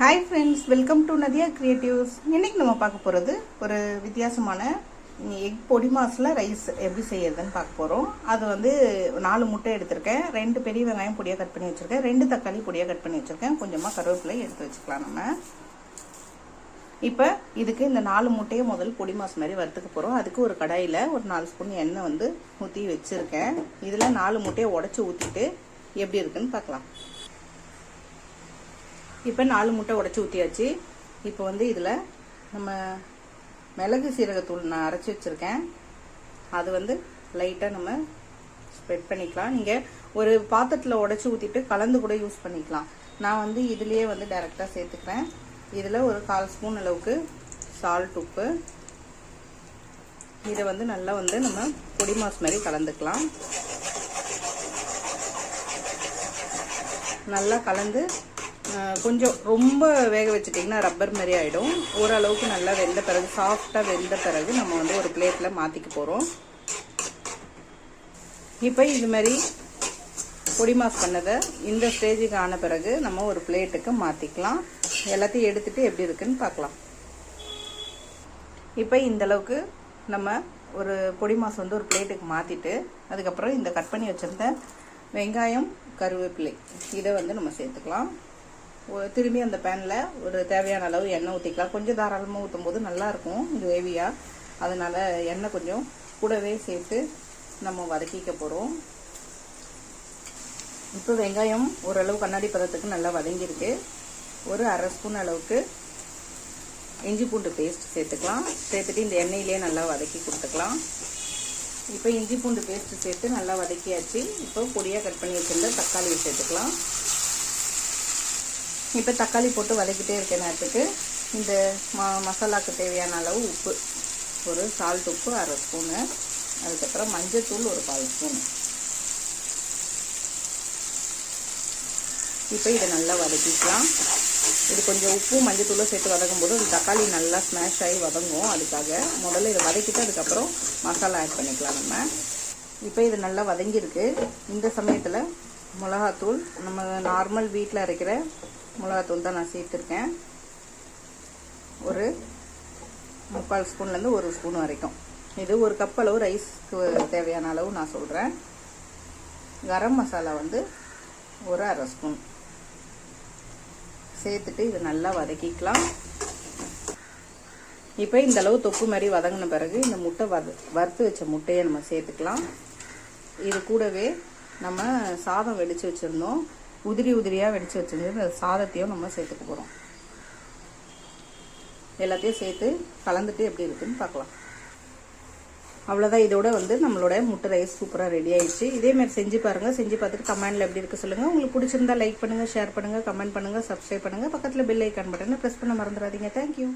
Hi friends welcome to Nadhiya creatives இன்றைக்கி நம்ம பார்க்க போகிறது ஒரு வித்தியாசமான எக் பொடி மாசில் ரைஸ் எப்படி செய்யறதுன்னு பார்க்க போகிறோம் அது வந்து நாலு முட்டை எடுத்திருக்கேன். ரெண்டு பெரிய வெங்காயம் பொடியாக கட் பண்ணி வச்சுருக்கேன். ரெண்டு தக்காளி பொடியாக கட் பண்ணி வச்சுருக்கேன். கொஞ்சமாக கருவேப்பிலை எடுத்து வச்சுக்கலாம் நம்ம. இப்போ இதுக்கு இந்த நாலு முட்டையை முதல் பொடி மாஸ் மாதிரி வறுத்துக்க போகிறோம் அதுக்கு ஒரு கடாயில் ஒரு நாலு ஸ்பூன் எண்ணெய் வந்து ஊற்றி வச்சுருக்கேன். இதில் நாலு முட்டையை உடச்சி ஊற்றிட்டு எப்படி இருக்குன்னு பார்க்கலாம். இப்போ நாலு முட்டை உடச்சி ஊற்றியாச்சு இப்போ வந்து இதில் நம்ம மிளகு சீரகத்தூள் நான் அரைச்சி வச்சுருக்கேன். அது வந்து லைட்டாக நம்ம ஸ்ப்ரெட் பண்ணிக்கலாம். நீங்கள் ஒரு பாத்திரத்தில் உடச்சி ஊற்றிட்டு கலந்து கூட யூஸ் பண்ணிக்கலாம். நான் வந்து இதுலேயே வந்து டைரெக்டாக சேர்த்துக்கிறேன். இதில் ஒரு கால் ஸ்பூன் அளவுக்கு சால்ட் உப்பு. இதை வந்து நல்லா வந்து நம்ம பொடி மாஸ் மாதிரி கலந்துக்கலாம். நல்லா கலந்து கொஞ்சம் ரொம்ப வேக வச்சுட்டிங்கன்னா ரப்பர் மாதிரி ஆகிடும் ஓரளவுக்கு நல்லா வெந்த பிறகு சாஃப்டாக வெந்த பிறகு நம்ம வந்து ஒரு பிளேட்டில் மாற்றிக்க போகிறோம் இப்போ இது மாதிரி பொடி மாஸ் பண்ணதை இந்த ஸ்டேஜுக்கு ஆன பிறகு நம்ம ஒரு பிளேட்டுக்கு மாற்றிக்கலாம் எல்லாத்தையும் எடுத்துகிட்டு எப்படி இருக்குன்னு பார்க்கலாம். இப்போ இந்த அளவுக்கு நம்ம ஒரு பொடி மாஸ் வந்து ஒரு பிளேட்டுக்கு மாற்றிட்டு அதுக்கப்புறம் இந்த கட் பண்ணி வச்சுருந்த வெங்காயம் கருவேப்பிலை இதை வந்து நம்ம சேர்த்துக்கலாம். திரும்பி அந்த பேனில் ஒரு தேவையான அளவு எண்ணெய் ஊற்றிக்கலாம் கொஞ்சம் தாராளமாக ஊற்றும் போது நல்லாயிருக்கும் கிரேவியாக அதனால் எண்ணெய் கொஞ்சம் கூடவே சேர்த்து நம்ம வதக்கிக்க போகிறோம் இப்போ வெங்காயம் ஓரளவு கண்ணாடி பதத்துக்கு நல்லா வதங்கியிருக்கு. ஒரு அரை ஸ்பூன் அளவுக்கு இஞ்சி பூண்டு பேஸ்ட் சேர்த்துக்கலாம். சேர்த்துட்டு இந்த எண்ணெயிலே நல்லா வதக்கி கொடுத்துக்கலாம். இப்போ இஞ்சி பூண்டு பேஸ்ட்டு சேர்த்து நல்லா வதக்கியாச்சு. இப்போ பொடியாக கட் பண்ணி வச்சுருந்த தக்காளியை சேர்த்துக்கலாம். இப்போ தக்காளி போட்டு வதக்கிட்டே இருக்க நேரத்துக்கு. இந்த ம மசாலாவுக்கு தேவையான அளவு உப்பு. ஒரு சால்ட் உப்பு அரை ஸ்பூனு. அதுக்கப்புறம் மஞ்சத்தூள் ஒரு பால் ஸ்பூனு. இப்போ இதை நல்லா வதக்கிக்கலாம். இது கொஞ்சம் உப்பு மஞ்சத்தூளும் சேர்த்து வதக்கும் போது அந்த தக்காளி நல்லா ஸ்மாஷ் ஆகி வதங்கும். அதுக்காக முதல்ல இதை வதக்கிட்டு அதுக்கப்புறம் மசாலா ஆட் பண்ணிக்கலாம் நம்ம. இப்போ இது நல்லா வதங்கியிருக்கு. இந்த சமயத்தில் மிளகாத்தூள். நம்ம நார்மல் வீட்டில் அரைக்கிற மிளகாத்தூள் தான் நான் சேர்த்துருக்கேன். ஒரு முக்கால் ஸ்பூன்லேருந்து ஒரு ஸ்பூன் வரைக்கும். இது ஒரு கப் அளவு ரைஸ்க்கு தேவையான அளவு நான் சொல்கிறேன் கரம் மசாலா வந்து ஒரு அரை ஸ்பூன். சேர்த்துட்டு இது நல்லா வதக்கிக்கலாம். இப்போ இந்த அளவு தொக்கு மாதிரி வதங்கின பிறகு இந்த முட்டை வத வறுத்து வச்ச முட்டையை நம்ம சேர்த்துக்கலாம். இது கூடவே நம்ம சாதம் வெடித்து வச்சுருந்தோம். உதிரி உதிரியாக வெடித்து வச்சுருந்து சாதத்தையும் நம்ம சேர்த்துக்க போகிறோம் எல்லாத்தையும் சேர்த்து கலந்துட்டு எப்படி இருக்குன்னு பார்க்கலாம். அவ்வளோதான் இதோட வந்து நம்மளோட முட்டை ரைஸ் சூப்பராக ரெடி ஆயிடுச்சு. இதேமாதிரி செஞ்சு பாருங்கள் செஞ்சு பார்த்துட்டு கமெண்டில் எப்படி இருக்குது சொல்லுங்கள் உங்களுக்கு பிடிச்சிருந்தா லைக் பண்ணுங்கள் ஷேர் பண்ணுங்கள் கமெண்ட் பண்ணுங்கள் சப்ஸ்கிரைப் பண்ணுங்கள் பக்கத்தில் பெல் ஐக்கான் பட்டனை ப்ரெஸ் பண்ண மறந்துடாதீங்க. தேங்க்யூ